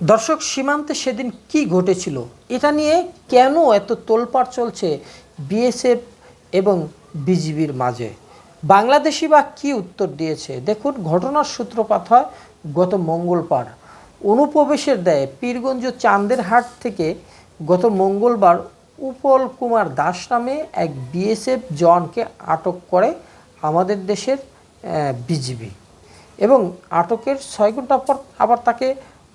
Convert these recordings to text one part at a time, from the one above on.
দর্শক, সীমান্তে সেদিন কি ঘটেছিল? এটা নিয়ে কেন এত তোলপাড় চলছে বিএসএফ এবং বিজিবির মাঝে? বাংলাদেশি বা কি উত্তর দিয়েছে? দেখুন, ঘটনার সূত্রপাত হয় গত মঙ্গলবার। অনুপ্রবেশের দেয় পীরগঞ্জ চান্দের হাট থেকে গত মঙ্গলবার উপল কুমার দাস নামে এক বিএসএফ জওয়ানকে আটক করে আমাদের দেশের বিজিবি। এবং আটকের ছয় ঘণ্টা পর আবার তাকে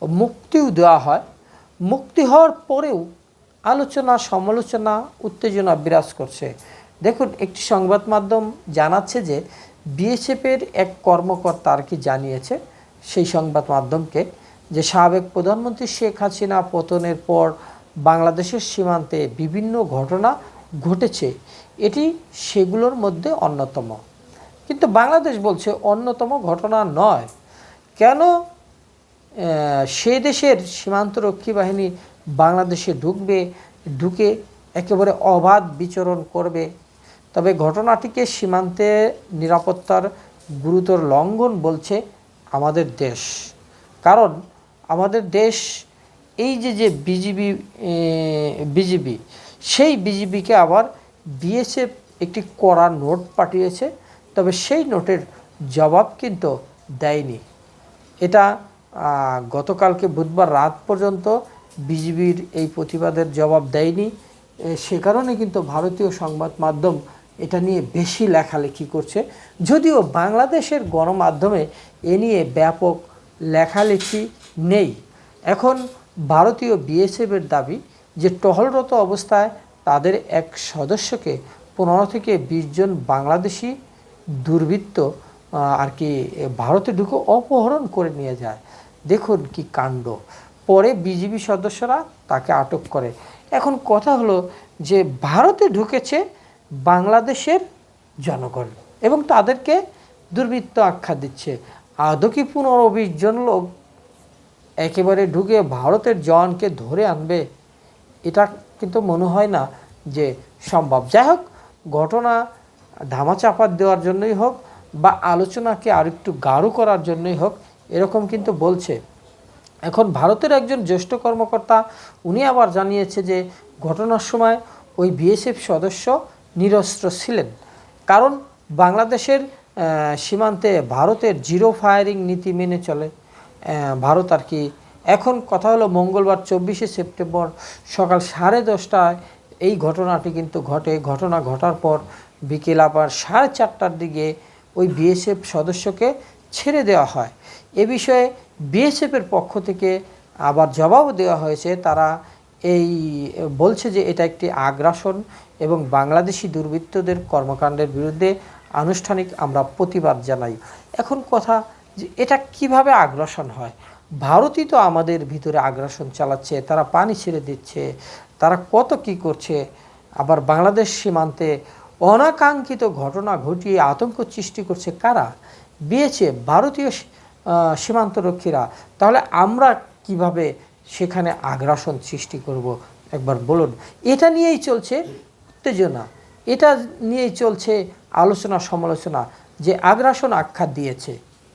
মুক্তিও দেওয়া হয়। মুক্তি হওয়ার পরেও আলোচনা, সমালোচনা, উত্তেজনা বিরাজ করছে। দেখুন, একটি সংবাদ মাধ্যম জানাচ্ছে যে বিএসএফের এক কর্মকর্তা আর কি জানিয়েছে সেই সংবাদ মাধ্যমকে যে সাবেক প্রধানমন্ত্রী শেখ হাসিনা পতনের পর বাংলাদেশের সীমান্তে বিভিন্ন ঘটনা ঘটেছে। এটি সেগুলোর মধ্যে অন্যতম। কিন্তু বাংলাদেশ বলছে অন্যতম ঘটনা নয়। কেন সে দেশের সীমান্তরক্ষী বাহিনী বাংলাদেশে ঢুকবে, ঢুকে একেবারে অবাধ বিচরণ করবে। তবে ঘটনাটিকে সীমান্তে নিরাপত্তার গুরুতর লঙ্ঘন বলছে আমাদের দেশ। কারণ আমাদের দেশ এই যে যে বিজিবি বিজিবি, সেই বিজিবিকে আবার বিএসএফ একটি কড়া নোট পাঠিয়েছে, তবে সেই নোটের জবাব কিন্তু দেয়নি। এটা গতকালকে বুধবার রাত পর্যন্ত বিজিবির এই প্রতিবাদের জবাব দেয়নি। সে কারণে কিন্তু ভারতীয় সংবাদ মাধ্যম এটা নিয়ে বেশি লেখালেখি করছে। যদিও বাংলাদেশের গণমাধ্যমে এ নিয়ে ব্যাপক লেখালেখি নেই। এখন ভারতীয় বিএসএফের দাবি যে টহলরত অবস্থায় তাদের এক সদস্যকে পনেরো থেকে বিশ জন বাংলাদেশি দুর্বৃত্ত আর কি ভারতে ঢুকে অপহরণ করে নিয়ে যায়। দেখুন কি কাণ্ড। পরে বিজিবি সদস্যরা তাকে আটক করে। এখন কথা হলো যে, ভারতে ঢুকেছে বাংলাদেশের জনগণ এবং তাদেরকে দুর্বৃত্ত আখ্যা দিচ্ছে। আদৌ কি পনেরো লোক একেবারে ঢুকে ভারতের জওয়ানকে ধরে আনবে? এটা কিন্তু মনে হয় না যে সম্ভব। যাই হোক, ঘটনা ধামাচাপা দেওয়ার জন্যই হোক বা আলোচনাকে আরেকটু গাঢ় করার জন্যই হোক, এরকম কিন্তু বলছে। এখন ভারতের একজন জ্যেষ্ঠ কর্মকর্তা, উনি আবার জানিয়েছে যে ঘটনার সময় ওই বিএসএফ সদস্য নিরস্ত্র ছিলেন। কারণ বাংলাদেশের সীমান্তে ভারতের জিরো ফায়ারিং নীতি মেনে চলে। ভারত আর কি। এখন কথা হলো মঙ্গলবার চব্বিশে সেপ্টেম্বর সকাল সাড়ে দশটায় এই ঘটনাটি কিন্তু ঘটে। ঘটনা ঘটার পর বিকেল আবার সাড়ে চারটার দিকে ওই বিএসএফ সদস্যকে ছেড়ে দেওয়া হয়। এ বিষয়ে বিএসএফের পক্ষ থেকে আবার জবাবও দেওয়া হয়েছে। তারা এই বলছে যে এটা একটি আগ্রাসন এবং বাংলাদেশি দুর্বৃত্তদের কর্মকাণ্ডের বিরুদ্ধে আনুষ্ঠানিক আমরা প্রতিবাদ জানাই। এখন কথা যে এটা কীভাবে আগ্রাসন হয়? ভারতই তো আমাদের ভিতরে আগ্রাসন চালাচ্ছে, তারা পানি ছেড়ে দিচ্ছে, তারা কত কি করছে? আবার বাংলাদেশ সীমান্তে অনাকাঙ্ক্ষিত ঘটনা ঘটিয়ে আতঙ্ক সৃষ্টি করছে কারা? বিয়েছে ভারতীয় সীমান্তরক্ষীরা। তাহলে আমরা কীভাবে সেখানে আগ্রাসন সৃষ্টি করব? একবার বলুন। এটা নিয়েই চলছে উত্তেজনা। এটা নিয়েই চলছে আলোচনা সমালোচনা যে আগ্রাসন আখ্যা দিয়েছে।